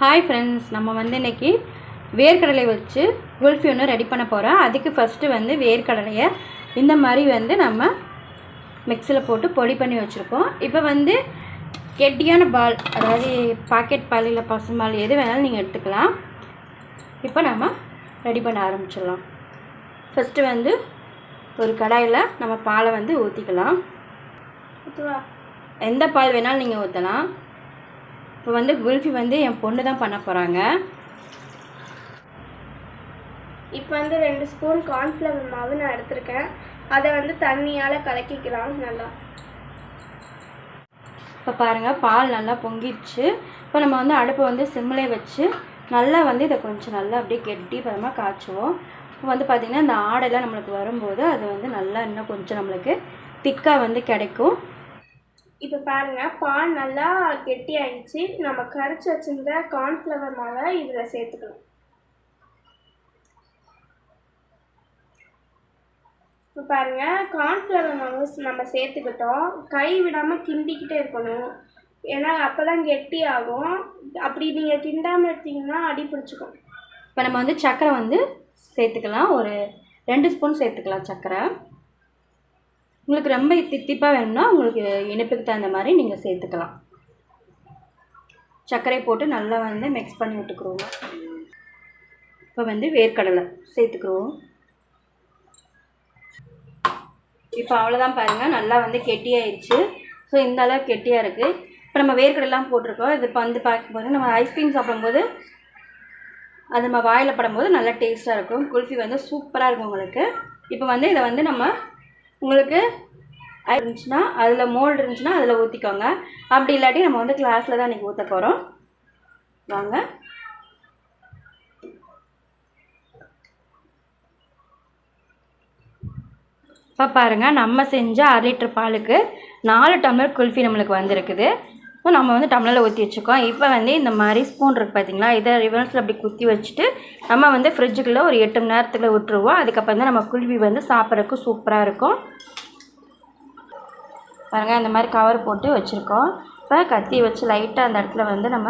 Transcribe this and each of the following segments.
Hi friends நம்ம வந்து இன்னைக்கு வேர்க்கடலை வச்சு குல்ஃபி ஒன்று ரெடி பண்ண போகிறோம் அதுக்கு ஃபஸ்ட்டு வந்து வேர்க்கடலையை இந்த மாதிரி வந்து நம்ம மிக்சியில் போட்டு பொடி பண்ணி வச்சுருக்கோம். இப்போ வந்து கெட்டியான பால் அதாவது பாக்கெட் பால் இல்லை பசும்பால் எது வேணாலும் நீங்கள் எடுத்துக்கலாம். இப்போ நம்ம ரெடி பண்ண ஆரம்பிச்சிடலாம். ஃபஸ்ட்டு வந்து ஒரு கடாயில் நம்ம பாலை வந்து ஊற்றிக்கலாம் எந்த பால் வேணாலும் நீங்கள் ஊற்றலாம் இப்போ வந்து குல்ஃபி வந்து என் பொண்ணு தான் பண்ண போகிறாங்க இப்போ வந்து ரெண்டு ஸ்பூன் கார்ன்ஃப்ளவர் மாவு நான் எடுத்திருக்கேன். அதை வந்து தண்ணியால் கலக்கிக்கலாம் நல்லா. இப்போ பாருங்கள் பால் நல்லா பொங்கிடுச்சு. இப்போ நம்ம வந்து அடுப்பை வந்து சிம்மிலே வச்சு நல்லா வந்து இதை கொஞ்சம் நல்லா அப்படியே கெட்டி பதமாக காய்ச்சுவோம். இப்போ வந்து பார்த்திங்கன்னா இந்த ஆடைலாம் நம்மளுக்கு வரும்போது அது வந்து நல்லா இன்னும் கொஞ்சம் நம்மளுக்கு திக்காக வந்து கிடைக்கும். இப்போ பாருங்க பால் நல்லா கெட்டி ஆயிடுச்சு நம்ம கரைச்சி வச்சிருந்த கார்ன்ஃப்ளவர் மாவை இதில் சேர்த்துக்கலாம் இப்போ பாருங்க கார்ன்ஃப்ளவர் மாவு நம்ம சேர்த்துக்கிட்டோம். கை விடாமல் கிண்டிக்கிட்டே இருக்கணும். ஏன்னா அப்போ தான் கெட்டி ஆகும். அப்படி நீங்கள் கிண்டாமல் எடுத்தீங்கன்னா அடி பிடிச்சிக்கும். இப்போ நம்ம வந்து சர்க்கரை வந்து சேர்த்துக்கலாம். ஒரு ரெண்டு ஸ்பூன் சேர்த்துக்கலாம் சர்க்கரை உங்களுக்கு ரொம்ப தித்திப்பாக வேணும்னா உங்களுக்கு இனிப்புக்கு தகுந்த மாதிரி நீங்கள் சேர்த்துக்கலாம். சர்க்கரை போட்டு நல்லா வந்து மிக்ஸ் பண்ணி விட்டுக்குருவோம். இப்போ வந்து வேர்க்கடலை சேர்த்துக்குருவோம். இப்போ அவ்வளோதான் பாருங்கள் நல்லா வந்து கெட்டியாயிடுச்சு ஸோ இந்த அளவு கெட்டியாக இருக்குது இப்போ நம்ம வேர்க்கடலாம் போட்டிருக்கோம். இது இப்போ வந்து பார்க்கும்போது நம்ம ஐஸ்கிரீம் சாப்பிடும்போது அது நம்ம வாயில் படும்போது நல்லா டேஸ்ட்டாக இருக்கும். குல்ஃபி வந்து சூப்பராக இருக்கும் உங்களுக்கு. இப்போ வந்து இதை வந்து நம்ம உங்களுக்கு இருந்துச்சுன்னா அதில் மோல்டு இருந்துச்சுன்னா அதில் ஊற்றிக்கோங்க அப்படி இல்லாட்டி நம்ம வந்து கிளாஸில் தான் இன்றைக்கி ஊற்ற போகிறோம் வாங்க. இப்போ பாருங்கள் நம்ம செஞ்ச அரை லிட்டர் பாலுக்கு நாலு டம்ளர் குல்ஃபி நம்மளுக்கு வந்திருக்குது. ஸோ நம்ம வந்து டம்ளரில் ஊற்றி வச்சுக்கோம் இப்போ வந்து இந்த மாதிரி ஸ்பூன் இருக்குது பார்த்தீங்களா இதை ரிவர்ஸில் அப்படி குத்தி வச்சுட்டு நம்ம வந்து ஃப்ரிட்ஜுக்குள்ளே ஒரு எட்டு மணி நேரத்துக்குள்ள விட்டுருவோம் அதுக்கப்புறம் தான் நம்ம குழுவி வந்து சாப்பிட்றதுக்கு சூப்பராக இருக்கும். பாருங்கள் இந்த மாதிரி கவர் போட்டு வச்சுருக்கோம். இப்போ கத்தி வச்சு லைட்டாக அந்த இடத்துல வந்து நம்ம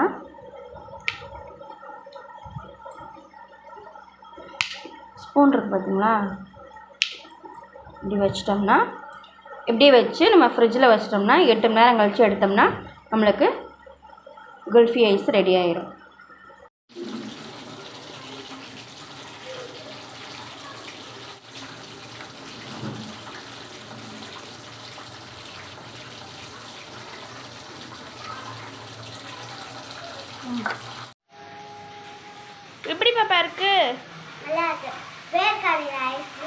ஸ்பூன் இருக்குது பார்த்தீங்களா இப்படி வச்சிட்டோம்னா இப்படி வச்சு நம்ம ஃப்ரிட்ஜில் வச்சிட்டோம்னா எட்டு மணி நேரம் கழித்து எடுத்தோம்னா நம்மளுக்கு குல்ஃபி ஐஸ் ரெடி ஆயிரும். எப்படி பாப்பா இருக்கு. நல்லா இருக்கு. வேர்க்கடலை ஐஸ்கிரீம்